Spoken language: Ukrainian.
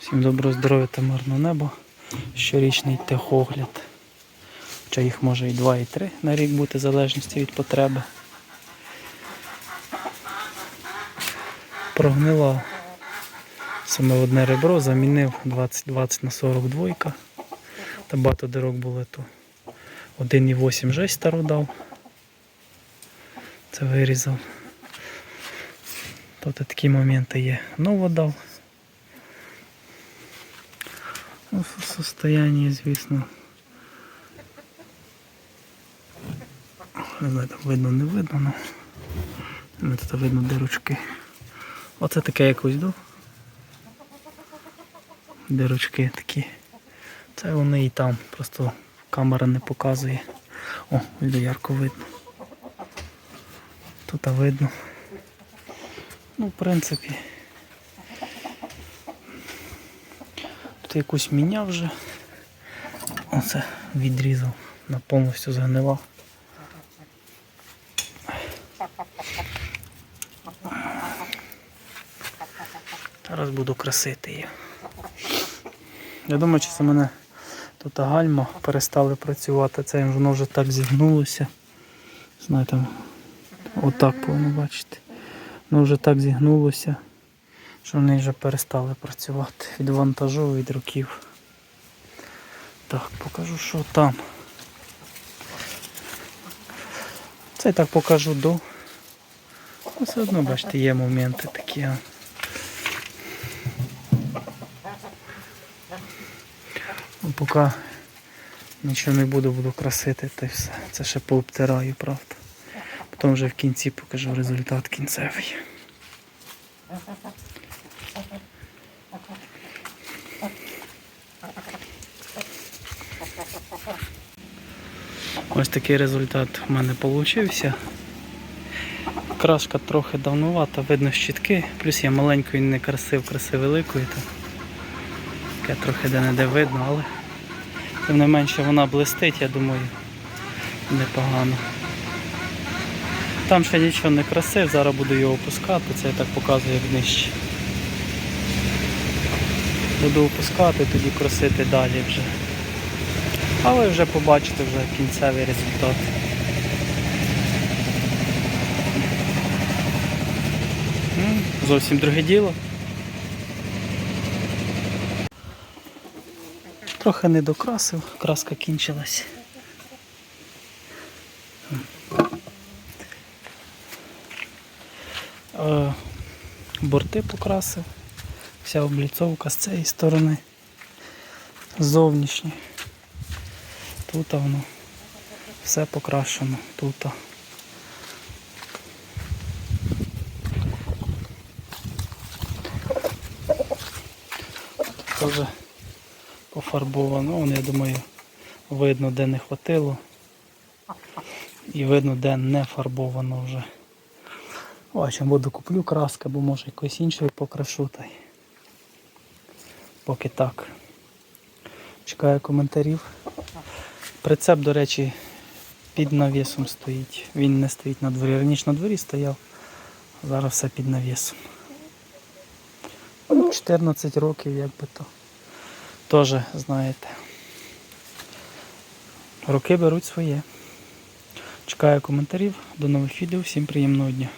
Всім доброго здоров'я та мирного неба. Щорічний техогляд. Хоча їх може і 2, і 3 на рік бути, в залежності від потреби. Прогнила саме одне ребро, замінив 20-20 на 42. Та багато дирок було то 1,8 жесть стару дав. Це вирізав. Тобто такі моменти є. Ново дав. Ну, в звісно. Не знаю, там видно, не видно, ну. Ну, Тут видно дирочки. Оце таке якось до. Дирочки такі. Це вони і там, просто камера не показує. О, видно, ярко видно. Тут видно. Ну, в принципі. Тут якусь міняв вже. Оце відрізав, на повністю згнила. Зараз буду красити її. Я думаю, чи це мене тут гальма перестали працювати, це воно вже так зігнулося. Знаєте, отак повинно бачити. Воно вже так зігнулося що вони вже перестали працювати від вантажу, від руків. Так, покажу, що там. Це я так покажу до. Ну, Все одно, бачите, є моменти такі. Ну, поки нічого не буду, буду красити, та й все. Це ще пообтираю, правда. Потім вже в кінці покажу результат кінцевий. Ось такий результат в мене вийшов. Крашка трохи давнувата, видно щітки, плюс я маленькою не красив, краси великою, таке трохи де-не-де видно, але тим не менше вона блистить, я думаю, непогано. Там ще нічого не красив, зараз буду його опускати, це я так показую як нижче. Буду опускати, тоді красити далі вже. А ви вже побачите вже кінцевий результат. Зовсім друге діло. Трохи не докрасив, краска кінчилась. Е, Борти покрасив, вся обліцовка з цієї сторони, зовнішні. Тут воно все покрашено. Тут. Теж пофарбовано. Вон, я думаю, видно де не хватило. І видно де не фарбовано вже. Бачимо, буду куплю краски, бо може якось іншою покрашу. Та й Поки так. Чекаю коментарів. Прицеп, до речі, під навісом стоїть. Він не стоїть на дворі. Раніше на дворі стояв, зараз все під навісом. Ну, 14 років, як би то. Теж, знаєте. Роки беруть своє. Чекаю коментарів. До нових відео. Всім приємного дня.